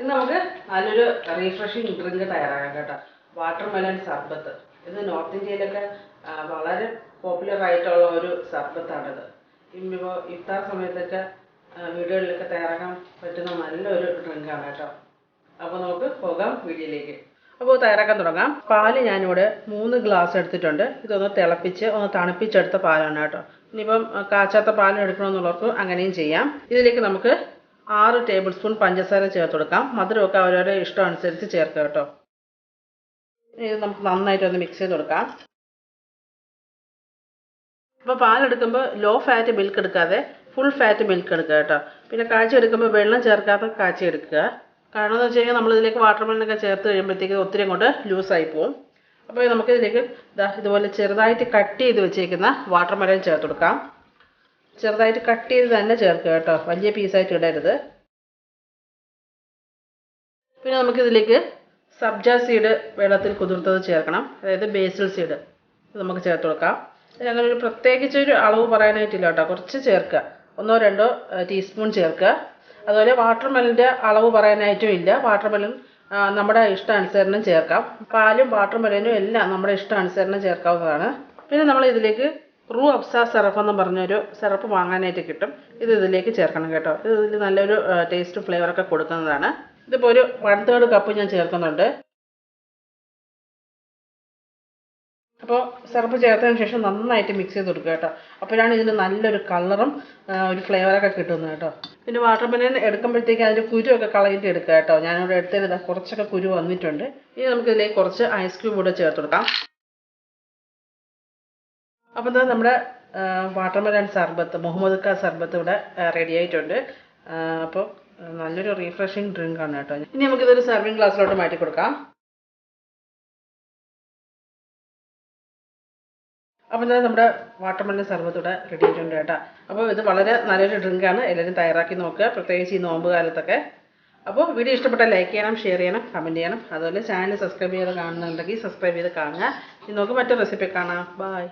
ഇന്ന് നമുക്ക് നല്ലൊരു റീഫ്രഷിങ് ഡ്രിങ്ക് തയ്യാറാക്കാം കേട്ടോ. വാട്ടർ മെലൺ സർബത്ത്. ഇത് നോർത്ത് ഇന്ത്യയിലൊക്കെ വളരെ പോപ്പുലർ ആയിട്ടുള്ള ഒരു സർബത്താണിത്. ഇപ്പോൾ ഇഫ്താർ സമയത്തൊക്കെ വീടുകളിലൊക്കെ തയ്യാറാക്കാൻ പറ്റുന്ന നല്ലൊരു ഡ്രിങ്കാണ് കേട്ടോ. അപ്പോൾ നമുക്ക് പോകാം വീഡിയോയിലേക്ക് അപ്പോൾ തയ്യാറാക്കാൻ തുടങ്ങാം. പാൽ ഞാനിവിടെ മൂന്ന് ഗ്ലാസ് എടുത്തിട്ടുണ്ട്. ഇതൊന്ന് തിളപ്പിച്ച് ഒന്ന് തണുപ്പിച്ചെടുത്ത പാലാണ് കേട്ടോ. ഇനിയിപ്പം കാച്ചാത്ത പാൽ എടുക്കണമെന്നുള്ളവർക്ക് അങ്ങനെയും ചെയ്യാം. ഇതിലേക്ക് നമുക്ക് ആറ് ടേബിൾ സ്പൂൺ പഞ്ചസാര ചേർത്ത് കൊടുക്കാം. മധുരമൊക്കെ അവരവരുടെ ഇഷ്ടം അനുസരിച്ച് ചേർക്കുക കേട്ടോ ഇത് നമുക്ക് നന്നായിട്ട് ഒന്ന് മിക്സ് ചെയ്ത് കൊടുക്കാം. അപ്പോൾ പാലെടുക്കുമ്പോൾ ലോ ഫാറ്റ് മിൽക്ക് എടുക്കാതെ ഫുൾ ഫാറ്റ് മിൽക്ക് എടുക്കുക കേട്ടോ. പിന്നെ കാച്ചി എടുക്കുമ്പോൾ വെള്ളം ചേർക്കാത്ത കാച്ചി എടുക്കുക. കാരണം എന്ന് വെച്ച് കഴിഞ്ഞാൽ നമ്മളിതിലേക്ക് വാട്ടർ മെല്ലൊക്കെ ചേർത്ത് കഴിയുമ്പോഴത്തേക്ക് ഒത്തിരി അങ്ങോട്ട് ലൂസായി പോകും അപ്പോൾ നമുക്ക് ഇതിലേക്ക് ഇതാ ഇതുപോലെ ചെറുതായിട്ട് കട്ട് ചെയ്ത് വെച്ചേക്കുന്ന വാട്ടർ മെലൻ ചേർത്ത് കൊടുക്കാം. ചെറുതായിട്ട് കട്ട് ചെയ്ത് തന്നെ ചേർക്കുക കേട്ടോ. വലിയ പീസായിട്ട് ഇടരുത്. പിന്നെ നമുക്കിതിലേക്ക് സബ്ജ സീഡ് വെള്ളത്തിൽ കുതിർത്തത് ചേർക്കണം. അതായത് ബേസിൽ സീഡ് ഇത് നമുക്ക് ചേർത്ത് കൊടുക്കാം. ഞങ്ങളൊരു പ്രത്യേകിച്ച് ഒരു അളവ് പറയാനായിട്ടില്ല കേട്ടോ. കുറച്ച് ചേർക്കുക. ഒന്നോ രണ്ടോ ടീസ്പൂൺ ചേർക്കുക. അതുപോലെ വാട്ടർ മെലന്റെ അളവ് പറയാനായിട്ടും ഇല്ല. വാട്ടർ മെലൻ നമ്മുടെ ഇഷ്ടാനുസരണം ചേർക്കാം. പാലും വാട്ടർ മെലനും എല്ലാം നമ്മുടെ ഇഷ്ടാനുസരണം ചേർക്കാവുന്നതാണ്. പിന്നെ നമ്മൾ ഇതിലേക്ക് റൂ അഫ്സ സിറപ്പ് എന്ന് പറഞ്ഞൊരു സിറപ്പ് വാങ്ങാനായിട്ട് കിട്ടും. ഇത് ഇതിലേക്ക് ചേർക്കണം കേട്ടോ. ഇത് ഇതിൽ നല്ലൊരു ടേസ്റ്റ് ഫ്ലേവറൊക്കെ കൊടുക്കുന്നതാണ്. ഇതിപ്പോൾ ഒരു വൺ തേർഡ് കപ്പ് ഞാൻ ചേർക്കുന്നുണ്ട്. അപ്പോൾ സിറപ്പ് ചേർത്തതിന് ശേഷം നന്നായിട്ട് മിക്സ് ചെയ്ത് കൊടുക്കുക കേട്ടോ. അപ്പോഴാണ് ഇതിന് നല്ലൊരു കളറും ഒരു ഫ്ലേവറൊക്കെ കിട്ടുന്നത് കേട്ടോ. പിന്നെ വാട്ടർ മെലൻ എടുക്കുമ്പോഴത്തേക്ക് അതിന്റെ കുരുവൊക്കെ കളയിട്ട് എടുക്കുക കേട്ടോ. ഞാനിവിടെ എടുത്തത് കുറച്ചൊക്കെ കുരു വന്നിട്ടുണ്ട്. ഇനി നമുക്കിതിലേക്ക് കുറച്ച് ഐസ് ക്യൂബ് കൂടെ ചേർത്ത് കൊടുക്കാം. അപ്പോൾ എന്താ നമ്മുടെ വാട്ടർമെലൺ സർബത്ത് മുഹമ്മദ് ഖാ സർബത്ത് ഇവിടെ റെഡി ആയിട്ടുണ്ട് അപ്പോൾ നല്ലൊരു റീഫ്രഷിങ് ഡ്രിങ്ക് ആണ് കേട്ടോ. ഇനി നമുക്കിതൊരു സെർവിങ് ഗ്ലാസ്സിലോട്ട് മാറ്റി കൊടുക്കാം. അപ്പോൾ എന്താ നമ്മുടെ വാട്ടർമെലൺ സർബത്ത് ഇവിടെ റെഡി ആയിട്ടുണ്ട് കേട്ടോ. അപ്പോൾ ഇത് വളരെ നല്ലൊരു ഡ്രിങ്കാണ് എല്ലാവരും തയ്യാറാക്കി നോക്കുക. പ്രത്യേകിച്ച് ഈ നോമ്പ് കാലത്തൊക്കെ. അപ്പോൾ വീഡിയോ ഇഷ്ടപ്പെട്ട ലൈക്ക് ചെയ്യണം ഷെയർ ചെയ്യണം കമന്റ് ചെയ്യണം. അതുപോലെ ചാനൽ സബ്സ്ക്രൈബ് ചെയ്ത് കാണുന്നുണ്ടെങ്കിൽ സബ്സ്ക്രൈബ് ചെയ്ത് കാണുക. ഇനി നമുക്ക് മറ്റൊരു റെസിപ്പി കാണാം. ബൈ